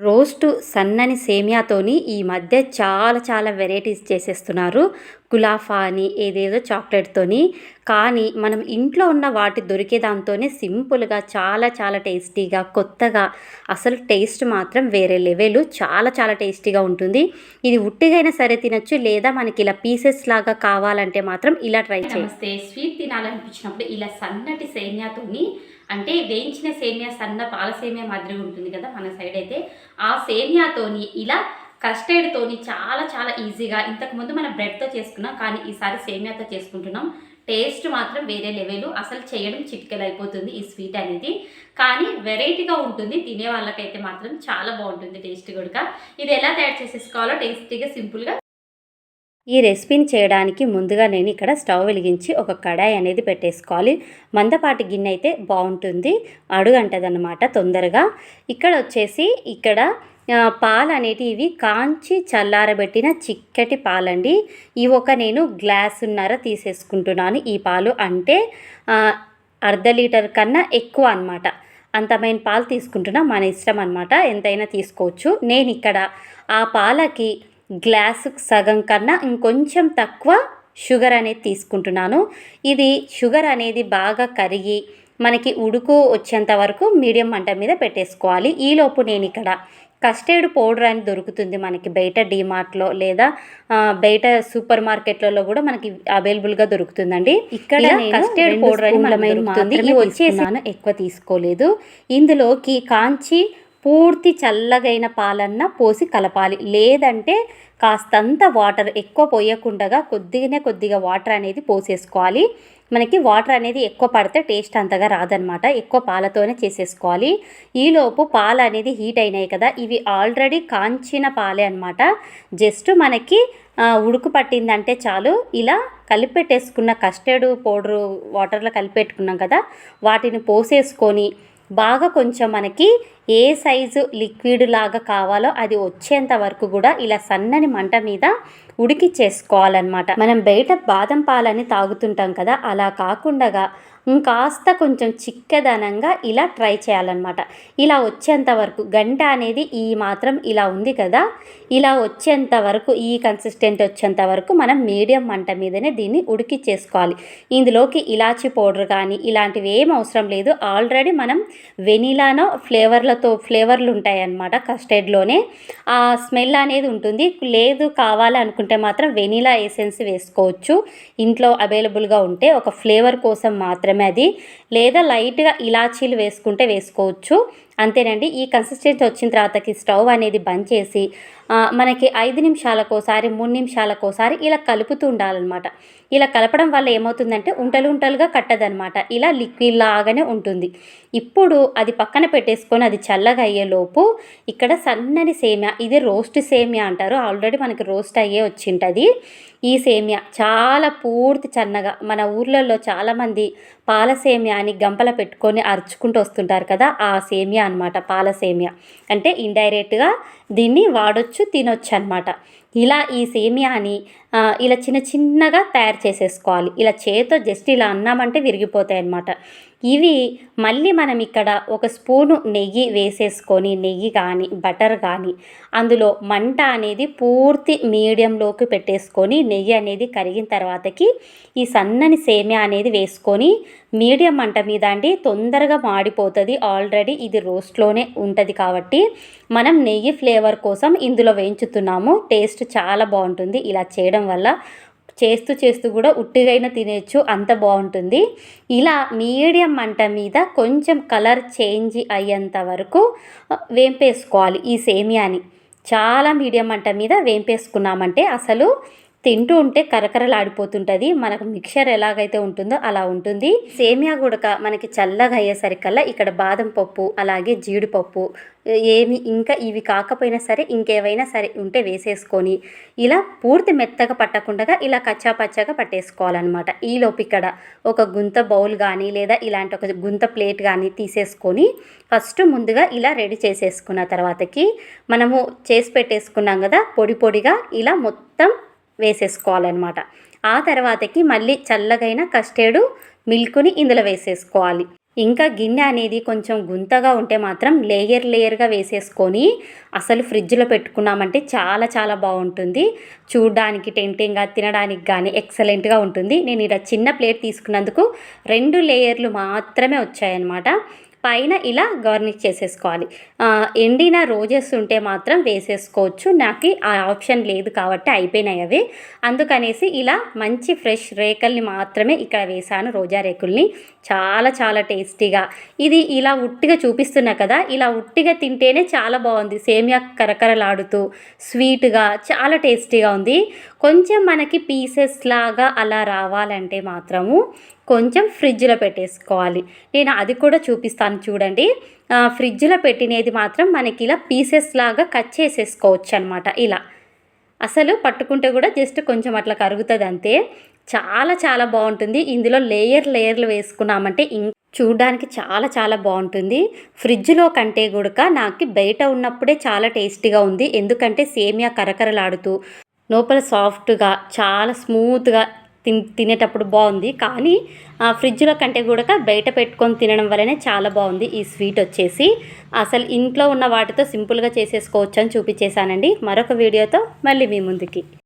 Roast సన్నని సేమియాతోని ఈ మధ్య చాలా చాలా వెరైటీస్ చేసేస్తున్నారు. గులాఫా అని ఏదేదో చాక్లెట్తోని కానీ మనం ఇంట్లో ఉన్న వాటి దొరికే దాంతోనే సింపుల్గా చాలా చాలా టేస్టీగా కొత్తగా అసలు టేస్ట్ మాత్రం వేరే లెవెల్ చాలా చాలా టేస్టీగా ఉంటుంది. ఇది ఉట్టిగైనా సరే తినచ్చు లేదా మనకి ఇలా పీసెస్ లాగా కావాలంటే మాత్రం ఇలా ట్రై చేస్తే స్వీట్ తినాలనిపించినప్పుడు ఇలా సన్నటి సేమ్యాతోని అంటే వేయించిన సేమియా సన్న పాల సేమియా మాదిరిగా ఉంటుంది కదా మన సైడ్ అయితే ఆ సేమియాతోని ఇలా కస్టర్డ్తోని చాలా చాలా ఈజీగా ఇంతకుముందు మనం బ్రెడ్తో చేసుకున్నాం కానీ ఈసారి సేమియాతో చేసుకుంటున్నాం. టేస్ట్ మాత్రం వేరే లెవెల్ అసలు చేయడం చిటికెలు అయిపోతుంది ఈ స్వీట్ అనేది. కానీ వెరైటీగా ఉంటుంది తినే వాళ్ళకైతే మాత్రం చాలా బాగుంటుంది టేస్ట్ కూడా ఇది ఎలా తయారు చేసేసుకోవాలో టేస్టీగా సింపుల్గా. ఈ రెసిపీని చేయడానికి ముందుగా నేను ఇక్కడ స్టవ్ వెలిగించి ఒక కడాయి అనేది పెట్టేసుకోవాలి. మందపాటి గిన్నె అయితే బాగుంటుంది. అడుగంటదన్నమాట తొందరగా. ఇక్కడ వచ్చేసి ఇక్కడ పాలు అనేటివి కాంచి చల్లారబెట్టిన చిక్కటి పాలండి. ఈ ఒక నేను గ్లాసున్నర తీసేసుకుంటున్నాను ఈ పాలు. అంటే అర్ధ లీటర్ కన్నా ఎక్కువ అనమాట అంతమైన పాలు తీసుకుంటున్నా మన ఇష్టం అనమాట ఎంతైనా తీసుకోవచ్చు. నేను ఇక్కడ ఆ పాలకి గ్లాసు సగం కన్నా ఇంకొంచెం తక్కువ షుగర్ అనేది తీసుకుంటున్నాను. ఇది షుగర్ అనేది బాగా కరిగి మనకి ఉడుకు వచ్చేంత వరకు మీడియం మంట మీద పెట్టేసుకోవాలి. ఈలోపు నేను ఇక్కడ కస్టర్డ్ పౌడర్ అని దొరుకుతుంది మనకి బయట డీమార్ట్లో లేదా బయట సూపర్ మార్కెట్లలో కూడా మనకి అవైలబుల్గా దొరుకుతుందండి. ఇక్కడ కస్టర్డ్ పౌడర్ అని ఇవి వచ్చేసాను ఎక్కువ తీసుకోలేదు. ఇందులోకి కాంచి పూర్తి చల్లగైన పాలన్న పోసి కలపాలి. లేదంటే కాస్తంత వాటర్ ఎక్కువ పోయకుండా కొద్దిగానే కొద్దిగా వాటర్ అనేది పోసేసుకోవాలి. మనకి వాటర్ అనేది ఎక్కువ పడితే టేస్ట్ అంతగా రాదనమాట ఎక్కువ పాలతోనే చేసేసుకోవాలి. ఈలోపు పాలు అనేది హీట్ అయినాయి కదా ఇవి ఆల్రెడీ కాంచిన పాలే అనమాట జస్ట్ మనకి ఉడుకు పట్టిందంటే చాలు. ఇలా కలిపెట్టేసుకున్న కస్టర్డ్ పౌడరు వాటర్లో కలిపెట్టుకున్నాం కదా వాటిని పోసేసుకొని బాగా కొంచెం మనకి ఏ సైజు లిక్విడ్ లాగా కావాలో అది వచ్చేంత వరకు కూడా ఇలా సన్నని మంట మీద ఉడికిచ్చేసుకోవాలన్నమాట మనం బయట బాదం పాలని తాగుతుంటాం కదా అలా కాకుండా ఇంకాస్త కొంచెం చిక్కదనంగా ఇలా ట్రై చేయాలన్నమాట. ఇలా వచ్చేంత వరకు గంట అనేది ఈ మాత్రం ఇలా ఉంది కదా ఇలా వచ్చేంత వరకు ఈ కన్సిస్టెంట్ వచ్చేంత వరకు మనం మీడియం మంట మీదనే దీన్ని ఉడికి చేసుకోవాలి. ఇందులోకి ఇలాచి పౌడర్ కానీ ఇలాంటివి ఏం అవసరం లేదు. ఆల్రెడీ మనం వెనీలానో ఫ్లేవర్లతో ఫ్లేవర్లు ఉంటాయన్నమాట కస్టర్డ్లోనే. ఆ స్మెల్ అనేది ఉంటుంది. లేదు కావాలనుకుంటే అనుకుంటే మాత్రం వెనీలా ఎసెన్స్ వేసుకోవచ్చు. ఇంట్లో అవైలబుల్గా ఉంటే ఒక ఫ్లేవర్ కోసం మాత్రమే అది. లేదా లైట్గా ఇలాచీలు వేసుకుంటే వేసుకోవచ్చు. అంతేనండి. ఈ కన్సిస్టెన్సీ వచ్చిన తర్వాతకి స్టవ్ అనేది బంద్ చేసి మనకి ఐదు నిమిషాలకోసారి మూడు నిమిషాలకోసారి ఇలా కలుపుతూ ఉండాలన్నమాట. ఇలా కలపడం వల్ల ఏమవుతుందంటే ఉంటలు ఉంటలుగా కట్టదనమాట ఇలా లిక్విడ్ లాగానే ఉంటుంది. ఇప్పుడు అది పక్కన పెట్టేసుకొని అది చల్లగా అయ్యేలోపు ఇక్కడ సన్నని సేమియా ఇది రోస్ట్ సేమియా అంటారు. ఆల్రెడీ మనకి రోస్ట్ అయ్యే వచ్చింటుంది. ఈ సేమియా చాలా పూర్తి చన్నగా మన ఊర్లలో చాలామంది పాల సేమియా అని గంపల పెట్టుకొని అరుచుకుంటూ వస్తుంటారు కదా ఆ సేమియా అన్నమాట పాల సేమియా. అంటే ఇండైరెక్ట్గా దీన్ని వాడొచ్చు తినొచ్చు అనమాట ఇలా ఈ సేమియాని ఇలా చిన్న చిన్నగా తయారు చేసేసుకోవాలి. ఇలా చేతితో జస్ట్ ఇలా అన్నామంటే విరిగిపోతాయి అన్నమాట ఇవి మళ్ళీ మనం ఇక్కడ ఒక స్పూను నెయ్యి వేసేసుకొని నెయ్యి కానీ బటర్ కానీ అందులో మంట అనేది పూర్తి మీడియంలోకి పెట్టేసుకొని నెయ్యి అనేది కరిగిన తర్వాతకి ఈ సన్నని సేమియా అనేది వేసుకొని మీడియం మంట మీద అండి తొందరగా మాడిపోతుంది. ఆల్రెడీ ఇది రోస్ట్లోనే ఉంటుంది కాబట్టి మనం నెయ్యి ఫ్లేవర్ కోసం ఇందులో వేయించుతున్నాము. టేస్ట్ చాలా బాగుంటుంది. ఇలా చేయడం వల్ల చేస్తూ చేస్తూ కూడా ఉట్టిగైనా తినేయచ్చు అంత బాగుంటుంది. ఇలా మీడియం మంట మీద కొంచెం కలర్ చేంజ్ అయ్యేంత వరకు వేంపేసుకోవాలి ఈ సేమియాని. చాలా మీడియం మంట మీద వేంపేసుకున్నామంటే అసలు తింటూ ఉంటే కరకరలాడిపోతుంటుంది. మనకు మిక్చర్ ఎలాగైతే ఉంటుందో అలా ఉంటుంది. సేమియా గుడక మనకి చల్లగా అయ్యేసరికల్లా ఇక్కడ బాదం పప్పు అలాగే జీడిపప్పు ఏమి ఇంకా ఇవి కాకపోయినా సరే ఇంకేవైనా సరే ఉంటే వేసేసుకొని ఇలా పూర్తి మెత్తగా పట్టకుండా ఇలా కచ్చా పచ్చగా పట్టేసుకోవాలన్నమాట. ఈలోపు ఇక్కడ ఒక గుంత బౌల్ కానీ లేదా ఇలాంటి ఒక గుంత ప్లేట్ కానీ తీసేసుకొని ఫస్ట్ ముందుగా ఇలా రెడీ చేసేసుకున్న తర్వాతకి మనము చేసి పెట్టేసుకున్నాం కదా పొడి పొడిగా ఇలా మొత్తం వేసేసుకోవాలన్నమాట. ఆ తర్వాతకి మళ్ళీ చల్లగైన కస్టర్డ్ మిల్క్ని ఇందులో వేసేసుకోవాలి. ఇంకా గిన్నె అనేది కొంచెం గుంతగా ఉంటే మాత్రం లేయర్ లేయర్గా వేసేసుకొని అసలు ఫ్రిడ్జ్లో పెట్టుకున్నామంటే చాలా చాలా బాగుంటుంది. చూడడానికి టెంటింగ్గా తినడానికి కానీ ఎక్సలెంట్గా ఉంటుంది. నేను ఇలా చిన్న ప్లేట్ తీసుకున్నందుకు రెండు లేయర్లు మాత్రమే వచ్చాయన్నమాట. పైన ఇలా గార్నిష్ చేసేసుకోవాలి. ఎండిన రోజెస్ ఉంటే మాత్రం వేసేసుకోవచ్చు. నాకు ఆ ఆప్షన్ లేదు కాబట్టి అయిపోయినాయి అవి. అందుకనేసి ఇలా మంచి ఫ్రెష్ రేకల్ని మాత్రమే ఇక్కడ వేసాను రోజా రేకుల్ని. చాలా చాలా టేస్టీగా. ఇది ఇలా ఉట్టిగా చూపిస్తున్నా కదా ఇలా ఉట్టిగా తింటేనే చాలా బాగుంది. సేమియా కరకరలాడుతూ స్వీట్గా చాలా టేస్టీగా ఉంది. కొంచెం మనకి పీసెస్ లాగా అలా రావాలంటే మాత్రము కొంచెం ఫ్రిడ్జ్లో పెట్టేసుకోవాలి. నేను అది కూడా చూపిస్తాను చూడండి. ఫ్రిడ్జ్లో పెట్టినది మాత్రం మనకి ఇలా పీసెస్ లాగా కట్ చేసేసుకోవచ్చు అనమాట ఇలా. అసలు పట్టుకుంటే కూడా జస్ట్ కొంచెం అట్లా కరుగుతుంది అంతే. చాలా చాలా బాగుంటుంది. ఇందులో లేయర్ లేయర్లు వేసుకున్నామంటే ఇంకా చూడడానికి చాలా చాలా బాగుంటుంది. ఫ్రిడ్జ్లో కంటే కూడా నాకు బయట ఉన్నప్పుడే చాలా టేస్టీగా ఉంది. ఎందుకంటే సేమియా కరకరలాడుతూ లోపల సాఫ్ట్గా చాలా స్మూత్గా తిన్ తినేటప్పుడు బాగుంది. కానీ ఆ ఫ్రిడ్జ్లో కంటే కూడా బయట పెట్టుకొని తినడం వల్లనే చాలా బాగుంది. ఈ స్వీట్ వచ్చేసి. అసలు ఇంట్లో ఉన్న వాటితో సింపుల్గా చేసేసుకోవచ్చు అని చూపించేశానండి మరొక వీడియోతో మళ్ళీ మీ ముందుకి.